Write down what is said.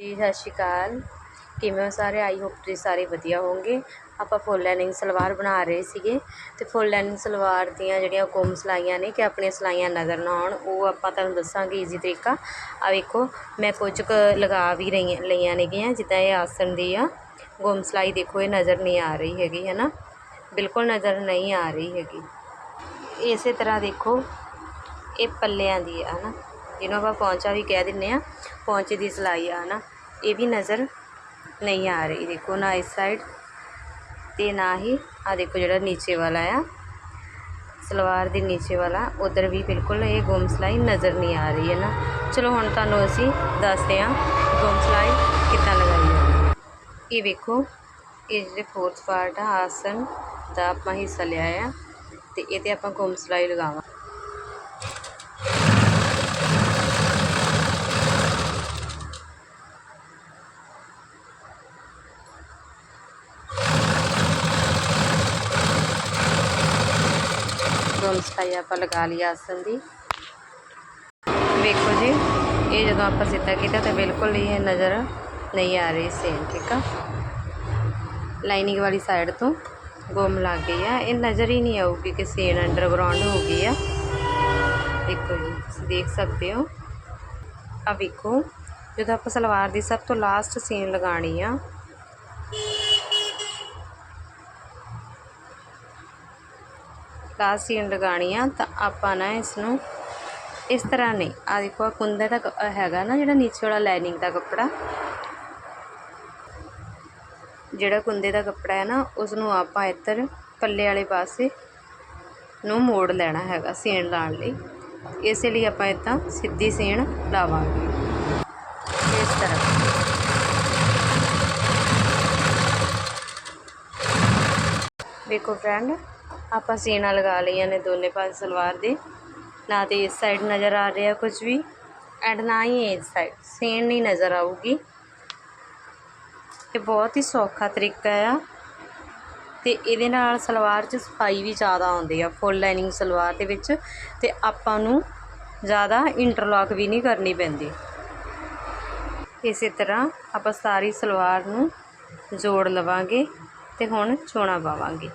ਜੀ, ਸਤਿ ਸ਼੍ਰੀ ਅਕਾਲ। ਕਿਵੇਂ ਹੋ ਸਾਰੇ? ਆਈ ਹੋਪ ਤੁਸੀਂ ਸਾਰੇ ਵਧੀਆ ਹੋਵੋਗੇ। ਆਪਾਂ ਫੁੱਲ ਲਾਈਨਿੰਗ ਸਲਵਾਰ ਬਣਾ ਰਹੇ ਸੀਗੇ ਤੇ ਫੁੱਲ ਲਾਈਨਿੰਗ ਸਲਵਾਰ ਦੀਆਂ ਜਿਹੜੀਆਂ ਗੁੰਮ ਸਲਾਈਆਂ ਨੇ ਕਿ ਆਪਣੀਆਂ ਸਲਾਈਆਂ ਨਜ਼ਰ ਨਾ ਆਉਣ, ਉਹ ਆਪਾਂ ਤੁਹਾਨੂੰ ਦੱਸਾਂਗੇ ਈਜ਼ੀ ਤਰੀਕਾ। ਆ ਵੇਖੋ, ਮੈਂ ਕੁਝ ਕੁ ਲਗਾ ਵੀ ਰਹੀ ਲਈਆਂ ਨੇਗੀਆਂ, ਜਿੱਦਾਂ ਇਹ ਆਸਣ ਦੀ ਆ। ਗੁੰਮ ਸਲਾਈ ਦੇਖੋ, ਇਹ ਨਜ਼ਰ ਨਹੀਂ ਆ ਰਹੀ ਹੈਗੀ ਹੈ ਨਾ ਬਿਲਕੁਲ ਨਜ਼ਰ ਨਹੀਂ ਆ ਰਹੀ ਹੈਗੀ। ਇਸੇ ਤਰ੍ਹਾਂ ਦੇਖੋ, ਇਹ ਪੱਲਿਆਂ ਦੀ ਆ ਨਾ ਜਿਹਨੂੰ ਆਪਾਂ ਪੌਂਚਾ ਵੀ ਕਹਿ ਦਿੰਨੇ ਆ ਪੌਂਚੇ ਦੀ ਸਿਲਾਈ ਆ ਨਾ ਇਹ ਵੀ ਨਜ਼ਰ ਨਹੀਂ ਆ ਰਹੀ, ਦੇਖੋ ਨਾ ਇਸ ਸਾਈਡ ਤੇ ਨਾ ਹੀ ਆ ਦੇਖੋ ਜਿਹੜਾ ਨੀਚੇ ਵਾਲਾ ਆ। ਸਲਵਾਰ ਦੇ ਨੀਚੇ ਵਾਲਾ, ਉਧਰ ਵੀ ਬਿਲਕੁਲ ਇਹ ਗੁੰਮ ਸਲਾਈ ਨਜ਼ਰ ਨਹੀਂ ਆ ਰਹੀ ਹੈ ਨਾ ਚਲੋ ਹੁਣ ਤੁਹਾਨੂੰ ਅਸੀਂ ਦੱਸਦੇ ਹਾਂ ਗੁੰਮ ਸਲਾਈ ਕਿੱਦਾਂ ਲਗਾਈ ਜਾਂਦੀ ਹੈ। ਇਹ ਵੇਖੋ, ਇਹ ਜਿਹੜੇ ਫੋਰਥ ਪਾਰਟ ਆ ਆਸਨ ਦਾ ਆਪਾਂ ਹਿੱਸਾ ਲਿਆ ਆ, ਤੇ ਇਹ ਤੇ ਆਪਾਂ ਗੁੰਮ ਸਲਾਈ ਲਗਾਵਾਂ ਗੁੰਮ ਸਲਾਈ ਆਪਾਂ ਲਗਾ ਲਈ ਆਸਨ ਦੀ। ਵੇਖੋ ਜੀ, ਇਹ ਜਦੋਂ ਆਪਾਂ ਸਿੱਧਾ ਕੀਤਾ ਤਾਂ ਬਿਲਕੁਲ ਹੀ ਨਜ਼ਰ ਨਹੀਂ ਆ ਰਹੀ ਸੇਮ ਠੀਕ ਆ? ਲਾਈਨਿੰਗ ਵਾਲੀ ਸਾਈਡ ਤੋਂ ਗੁੰਮ ਲੱਗ ਗਈ ਆ। ਇਹ ਨਜ਼ਰ ਹੀ ਨਹੀਂ ਆਊਗੀ ਕਿ ਸੇਨ ਅੰਡਰਗਰਾਉਂਡ ਹੋ ਗਈ ਆ। ਦੇਖੋ ਜੀ, ਤੁਸੀਂ ਦੇਖ ਸਕਦੇ ਹੋ। ਆ ਵੇਖੋ, ਜਦੋਂ ਆਪਾਂ ਸਲਵਾਰ ਦੀ ਸਭ ਤੋਂ ਲਾਸਟ ਸੀਨ ਲਗਾਣੀ ਆ ਲਾਸਟ ਸੀਨ ਲਗਾਣੀ ਆ ਤਾਂ ਆਪਾਂ ਨਾ ਇਸ ਨੂੰ ਇਸ ਤਰ੍ਹਾਂ ਨਹੀਂ। ਆ ਦੇਖੋ, ਆਹ ਕੁੰਦੇ ਦਾ ਕ- ਹੈਗਾ ਨਾ ਜਿਹੜਾ ਨੀਚੇ ਵਾਲਾ ਲਾਈਨਿੰਗ ਦਾ ਕੱਪੜਾ? ਜਿਹੜਾ ਕੁੰਦੇ ਦਾ ਕੱਪੜਾ ਹੈ ਨਾ ਉਸ ਨੂੰ ਆਪਾਂ ਇੱਧਰ ਪੱਲੇ ਵਾਲੇ ਪਾਸੇ ਨੂੰ ਮੋੜ ਲੈਣਾ ਹੈਗਾ ਸੀਣ ਲਾਉਣ ਲਈ। ਇਸੇ ਲਈ ਆਪਾਂ ਇੱਦਾਂ ਸਿੱਧੀ ਸੀਣ ਲਾਵਾਂਗੇ। ਇਸ ਤਰ੍ਹਾਂ। ਦੇਖੋ ਫਰੈਂਡ ਆਪਾਂ ਸੀਣਾ ਲਗਾ ਲਈਆਂ ਨੇ ਦੋਨੇ ਪਾਸੇ ਸਲਵਾਰ ਦੇ। ਨਾ ਤੇ ਇਸ ਸਾਈਡ ਨਜ਼ਰ ਆ ਰਿਹਾ ਕੁਝ ਵੀ ਐਂਡ ਨਾ ਹੀ ਇਸ ਸਾਈਡ ਸੀਣ ਨਹੀਂ ਨਜ਼ਰ ਆਊਗੀ। ਇਹ ਬਹੁਤ ਹੀ ਸੌਖਾ ਤਰੀਕਾ ਆ। ਤੇ ਇਹਦੇ ਨਾਲ ਸਲਵਾਰ 'ਚ ਸਫ਼ਾਈ ਵੀ ਜ਼ਿਆਦਾ ਆਉਂਦੀ ਆ ਫੁੱਲ ਲਾਈਨਿੰਗ ਸਲਵਾਰ ਦੇ ਵਿੱਚ। ਤੇ ਆਪਾਂ ਨੂੰ ਜ਼ਿਆਦਾ ਇੰਟਰਲੌਕ ਵੀ ਨਹੀਂ ਕਰਨੀ ਪੈਂਦੀ। ਇਸੇ ਤਰ੍ਹਾਂ ਆਪਾਂ ਸਾਰੀ ਸਲਵਾਰ ਨੂੰ ਜੋੜ ਲਵਾਂਗੇ ਤੇ ਹੁਣ ਚੋਣਾ ਪਾਵਾਂਗੇ।